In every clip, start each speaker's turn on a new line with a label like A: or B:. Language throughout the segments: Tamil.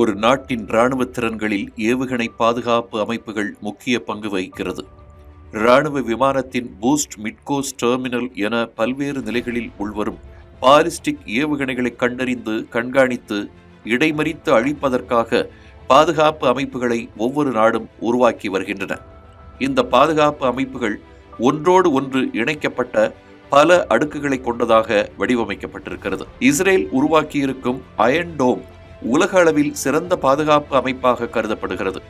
A: ஒரு நாட்டின் இராணுவ திறன்களில் ஏவுகணை பாதுகாப்பு அமைப்புகள் முக்கிய பங்கு வகிக்கிறது. இராணுவ விமானத்தின் பூஸ்ட் மிட்கோஸ் டெர்மினல் என பல்வேறு நிலைகளில் உள்வரும் பாலிஸ்டிக் ஏவுகணைகளை கண்டறிந்து கண்காணித்து இடைமறித்து அழிப்பதற்காக பாதுகாப்பு அமைப்புகளை ஒவ்வொரு நாடும் உருவாக்கி வருகின்றன. இந்த பாதுகாப்பு அமைப்புகள் ஒன்றோடு ஒன்று இணைக்கப்பட்ட பல அடுக்குகளை கொண்டதாக வடிவமைக்கப்பட்டிருக்கிறது. இஸ்ரேல் உருவாக்கியிருக்கும் அயன் டோம் உலக அளவில் சிறந்த பாதுகாப்பு அமைப்பாக கருதப்படுகிறது.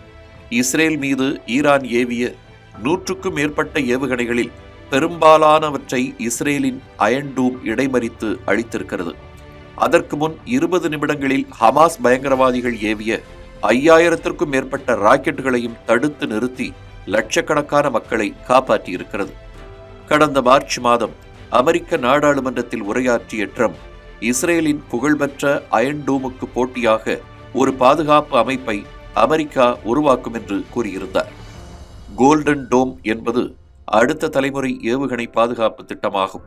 A: இஸ்ரேல் மீது ஈரான் ஏவிய நூற்றுக்கும் மேற்பட்ட ஏவுகணைகளில் பெரும்பாலானவற்றை இஸ்ரேலின் அயன் டூம் இடைமறித்து அழித்திருக்கிறது. அதற்கு முன் இருபது நிமிடங்களில் ஹமாஸ் பயங்கரவாதிகள் ஏவிய ஐயாயிரத்திற்கும் மேற்பட்ட ராக்கெட்டுகளையும் தடுத்து நிறுத்தி லட்சக்கணக்கான மக்களை காப்பாற்றியிருக்கிறது. கடந்த மார்ச் மாதம் அமெரிக்க நாடாளுமன்றத்தில் உரையாற்றிய ட்ரம்ப் இஸ்ரேலின் புகழ்பெற்ற அயன் டூமுக்கு போட்டியாக ஒரு பாதுகாப்பு அமைப்பை அமெரிக்கா உருவாக்கும் என்று கூறியிருந்தார். கோல்டன் டோம் என்பது அடுத்த தலைமுறை ஏவுகணை பாதுகாப்பு திட்டமாகும்.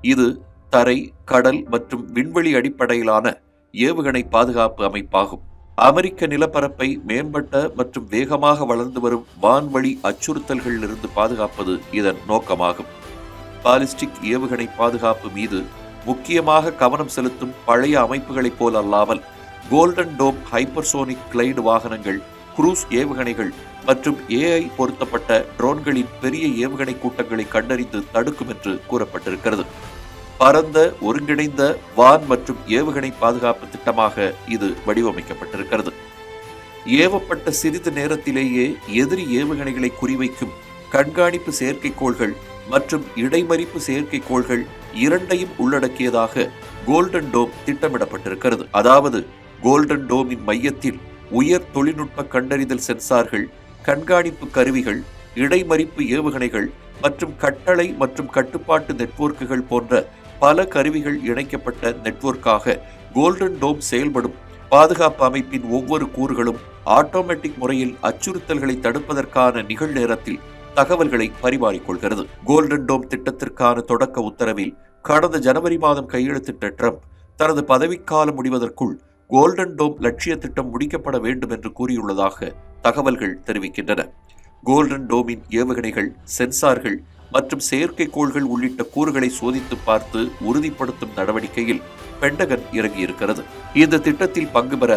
A: இது தரை கடல் மற்றும் விண்வெளி அடிப்படையிலான ஏவுகணை பாதுகாப்பு அமைப்பாகும். அமெரிக்க நிலப்பரப்பை மேம்பட்ட மற்றும் வேகமாக வளர்ந்து வரும் வான்வழி அச்சுறுத்தல்களிலிருந்து பாதுகாப்பது இதன் நோக்கமாகும். பாலிஸ்டிக் ஏவுகணை பாதுகாப்பு மீது முக்கியமாக கவனம் செலுத்தும் பழைய அமைப்புகளைப் போல் அல்லாமல் கோல்டன் டோம் ஹைப்பர்சோனிக் கிளைடு வாகனங்கள் குரூஸ் ஏவுகணைகள் மற்றும் ஏஐ பொருத்தப்பட்ட ட்ரோன்களின் பெரிய ஏவுகணை கூட்டங்களை கண்டறிந்து தடுக்கும் என்று கூறப்பட்டிருக்கிறது. பரந்த ஒருங்கிணைந்த வான் மற்றும் ஏவுகணை பாதுகாப்பு திட்டமாக இது வடிவமைக்கப்பட்டிருக்கிறது. ஏவப்பட்ட சிறிது நேரத்திலேயே எதிரி ஏவுகணைகளை குறிவைக்கும் கண்காணிப்பு செயற்கைக்கோள்கள் மற்றும் இடைமறிப்பு செயற்கைக்கோள்கள் இரண்டையும் உள்ளடக்கியதாக கோல்டன் டோம் திட்டமிடப்பட்டிருக்கிறது. அதாவது கோல்டன் டோமின் மையத்தில் உயர் தொழில்நுட்ப கண்டறிதல் சென்சார்கள் கண்காணிப்பு கருவிகள் இடைமறிப்பு ஏவுகணைகள் மற்றும் கட்டளை மற்றும் கட்டுப்பாட்டு நெட்வொர்க்குகள் போன்ற பல கருவிகள் இணைக்கப்பட்ட நெட்வொர்க்காக கோல்டன் டோம் செயல்படும் பாதுகாப்பு அமைப்பின் ஒவ்வொரு கூறுகளும் ஆட்டோமேட்டிக் முறையில் அச்சுறுத்தல்களை தடுப்பதற்கான நிகழ்நேரத்தில் தகவல்களை பரிமாறிக்கொள்கிறது. கோல்டன் டோம் திட்டத்திற்கான தொடக்க உத்தரவில் கடந்த ஜனவரி மாதம் கையெழுத்திட்ட ட்ரம்ப் தனது பதவிக்காலம் முடிவதற்குள் கோல்டன் டோம் லட்சிய திட்டம் முடிக்கப்பட வேண்டும் என்று கூறியுள்ளதாக தகவல்கள் தெரிவிக்கின்றன. கோல்டன் டோமின் ஏவுகணைகள் சென்சார்கள் மற்றும் செயற்கைக்கோள்கள் உள்ளிட்ட கூறுகளை சோதித்து பார்த்து உறுதிப்படுத்தும் நடவடிக்கையில் பெண்டகன் இறங்கியிருக்கிறது. இந்த திட்டத்தில் பங்கு பெற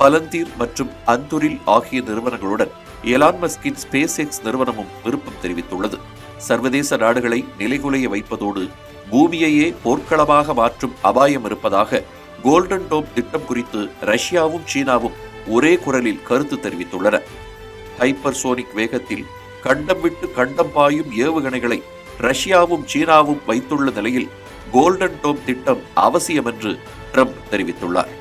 A: பலந்தீர் மற்றும் அந்துரில் ஆகிய நிறுவனங்களுடன் எலான் மஸ்கின் ஸ்பேஸ் எக்ஸ் நிறுவனமும் விருப்பம் தெரிவித்துள்ளது. சர்வதேச நாடுகளை நிலைகுலைய வைப்பதோடு பூமியையே போர்க்களமாக மாற்றும் அபாயம் இருப்பதாக கோல்டன் டோம் திட்டம் குறித்து ரஷ்யாவும் சீனாவும் ஒரே குரலில் கருத்து தெரிவித்துள்ளன. ஹைப்பர்சோனிக் வேகத்தில் கண்டம் விட்டு கண்டம் பாயும் ஏவுகணைகளை ரஷ்யாவும் சீனாவும் வைத்துள்ள நிலையில் கோல்டன் டோம் திட்டம் அவசியம் என்று ட்ரம்ப் தெரிவித்துள்ளார்.